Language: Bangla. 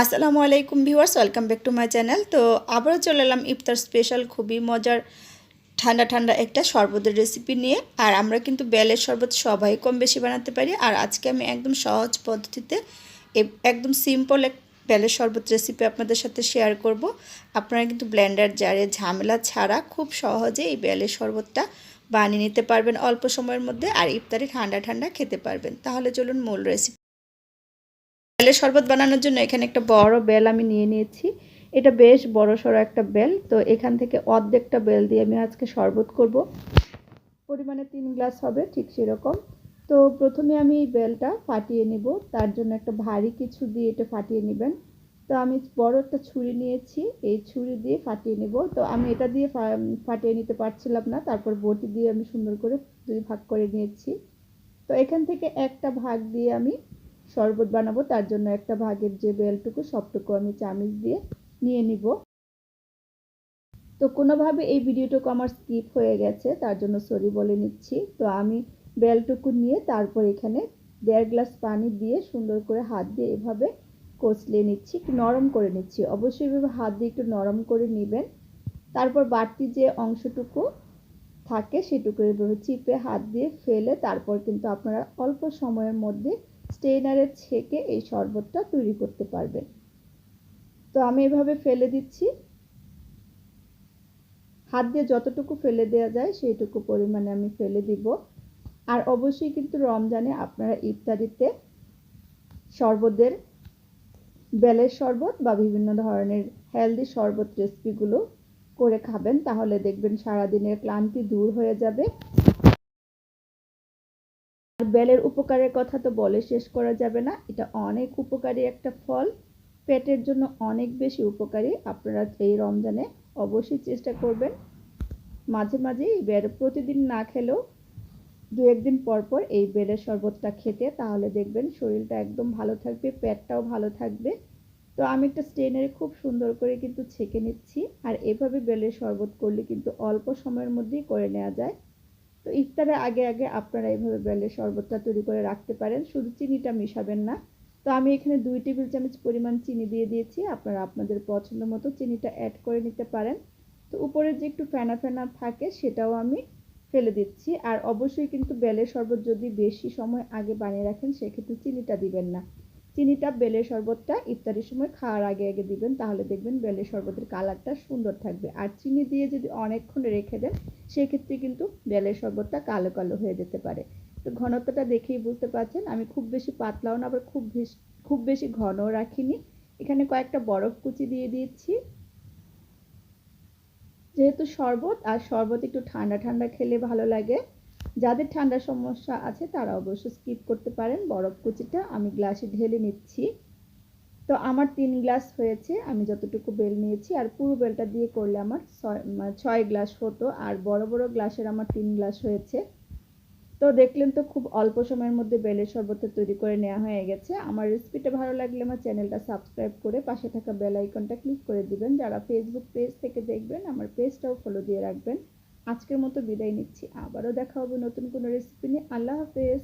আসসালামু আলাইকুম viewers, welcome back to my channel. তো আবারও চলে এলাম ইফতার স্পেশাল, খুবই মজার, ঠান্ডা ঠান্ডা একটা শরবতের রেসিপি নিয়ে। আর আমরা কিন্তু বেলের শরবত সবাই কম বেশি বানাতে পারি। আর আজকে আমি একদম সহজ পদ্ধতিতে একদম সিম্পল এক বেলের শরবত রেসিপি আপনাদের সাথে শেয়ার করব। আপনারা কিন্তু ব্লেন্ডার জারে ঝামেলা ছাড়া খুব সহজে এই বেলের শরবতটা বানিয়ে নিতে পারবেন অল্প সময়ের মধ্যে। আর ইফতারে ঠান্ডা ঠান্ডা খেতে পারবেন। তাহলে চলুন মূল রেসিপি বেলের শরবত বানানোর জন্য এখানে একটা বড় বেল আমি নিয়ে নিয়েছি। এটা বেশ বড় সড়ো একটা বেল। তো এখান থেকে অর্ধেকটা বেল দিয়ে আমি আজকে শরবত করব। পরিমাণে তিন গ্লাস হবে, ঠিক সেরকম। তো প্রথমে আমি এই বেলটা ফাটিয়ে নিব। তার জন্য একটা ভারী কিছু দিয়ে এটা ফাটিয়ে নেবেন। তো আমি বড় একটা ছুরি নিয়েছি। এই ছুরি দিয়ে ফাটিয়ে নেব। তো আমি এটা দিয়ে ফাটিয়ে নিতে পারছিলাম না। তারপর বটি দিয়ে আমি সুন্দর করে দুই ভাগ করে নিয়েছি। তো এখান থেকে একটা ভাগ দিয়ে আমি শরবত বানাবো, তার জন্য একটা ভাগের যে বেলটুকু, সবটুকু আমি চামিচ দিয়ে নিয়ে নিব। তো কোনোভাবে এই ভিডিওটুকু আমার স্কিপ হয়ে গেছে, তার জন্য সরি বলে নিচ্ছি। তো আমি বেলটুকু নিয়ে তারপর এখানে দেড় গ্লাস পানি দিয়ে সুন্দর করে হাত দিয়ে এভাবে কচলে নিচ্ছি নরম করে নিচ্ছি। অবশ্যই এভাবে হাত দিয়ে একটু নরম করে নেবেন। তারপর বাড়তি যে অংশটুকু থাকে, সেটুকু এভাবে চিপে হাত দিয়ে ফেলে, তারপর কিন্তু আপনারা অল্প সময়ের মধ্যে স্টেনারে ছেঁকে এই শরবতটা তৈরি করতে পারবেন তো আমি এভাবে ফেলে দিচ্ছি। হাত দিয়ে যতটুকু ফেলে দেওয়া যায় সেইটুকু পরিমাণে আমি ফেলে দিব। আর অবশ্যই কিন্তু রমজানে আপনারা ইফতারিতে শরবতের বেলের শরবত বা বিভিন্ন ধরনের হেলদি শরবত রেসিপিগুলো করে খাবেন। তাহলে দেখবেন সারাদিনের ক্লান্তি দূর হয়ে যাবে। বেলের উপকারের কথা তো বলে শেষ করা যাবে না। এটা অনেক উপকারী একটা ফল। পেটের জন্য অনেক বেশি উপকারী। আপনারা এই রমজানে অবশ্যই চেষ্টা করবেন। মাঝে মাঝে এই বেল প্রতিদিন না খেলেও দু একদিন পর পর এই বেলের শরবতটা খেতে তাহলে দেখবেন শরীরটা একদম ভালো থাকবে, পেটটাও ভালো থাকবে। তো আমি একটা স্টেনারে খুব সুন্দর করে কিন্তু ছেঁকে নিচ্ছি। আর এভাবে বেলের শরবত করলে কিন্তু অল্প সময়ের মধ্যেই করে নেওয়া যায়। তো ইফতারের আগে আগে আপনারা এইভাবে বেলের শরবতটা তৈরি করে রাখতে পারেন। শুধু চিনিটা মিশাবেন না। তো আমি এখানে দুই টেবিল চামচ পরিমাণ চিনি দিয়ে দিয়েছি। আপনারা আপনাদের পছন্দ মতো চিনিটা অ্যাড করে নিতে পারেন। তো উপরে যে একটু ফেনা ফেনা থাকে সেটাও আমি ফেলে দিচ্ছি। আর অবশ্যই কিন্তু বেলের শরবত যদি বেশি সময় আগে বানিয়ে রাখেন, সেক্ষেত্রে চিনিটা দিবেন না। চিনিটা বেলের শরবতটা ইফতারির সময় খাওয়ার আগে আগে দিবেন, তাহলে দেখবেন বেলের শরবতের কালারটা সুন্দর থাকবে। আর চিনি দিয়ে যদি অনেকক্ষণ রেখে দেন, সেক্ষেত্রে কিন্তু বেলের শরবতটা কালো কালো হয়ে যেতে পারে। তো ঘনত্বটা দেখেই বুঝতে পারছেন, আমি খুব বেশি পাতলাও না, আবার খুব বেশি খুব বেশি ঘনও রাখিনি। এখানে কয়েকটা বরফ কুচি দিয়ে দিয়েছি যেহেতু শরবত, আর শরবত একটু ঠান্ডা ঠান্ডা খেলে ভালো লাগে। যাদের ঠান্ডার সমস্যা আছে তারা অবশ্যই স্কিপ করতে পারেন। বরফ কুচিটা আমি গ্লাসে ঢেলে নিচ্ছি। তো আমার তিন গ্লাস হয়েছে, আমি যতটুকু বেল নিয়েছি। আর পুরো বেলটা দিয়ে করলে আমার ছয় গ্লাস হতো। আর বড় বড় গ্লাসের আমার তিন গ্লাস হয়েছে। তো দেখলেন তো খুব অল্প সময়ের মধ্যে বেলের শরবত তৈরি করে নেওয়া হয়ে গেছে। আমার রেসিপিটা ভালো লাগলে আমার চ্যানেলটা সাবস্ক্রাইব করে পাশে থাকা বেল আইকনটা ক্লিক করে দিবেন। যারা ফেসবুক পেজ থেকে দেখবেন, আমার পেজটাও ফলো দিয়ে রাখবেন। আজকের মতো বিদায় নিচ্ছি। আবারও দেখা হবে নতুন কোনো রেসিপি নিয়ে। আল্লাহ হাফেজ।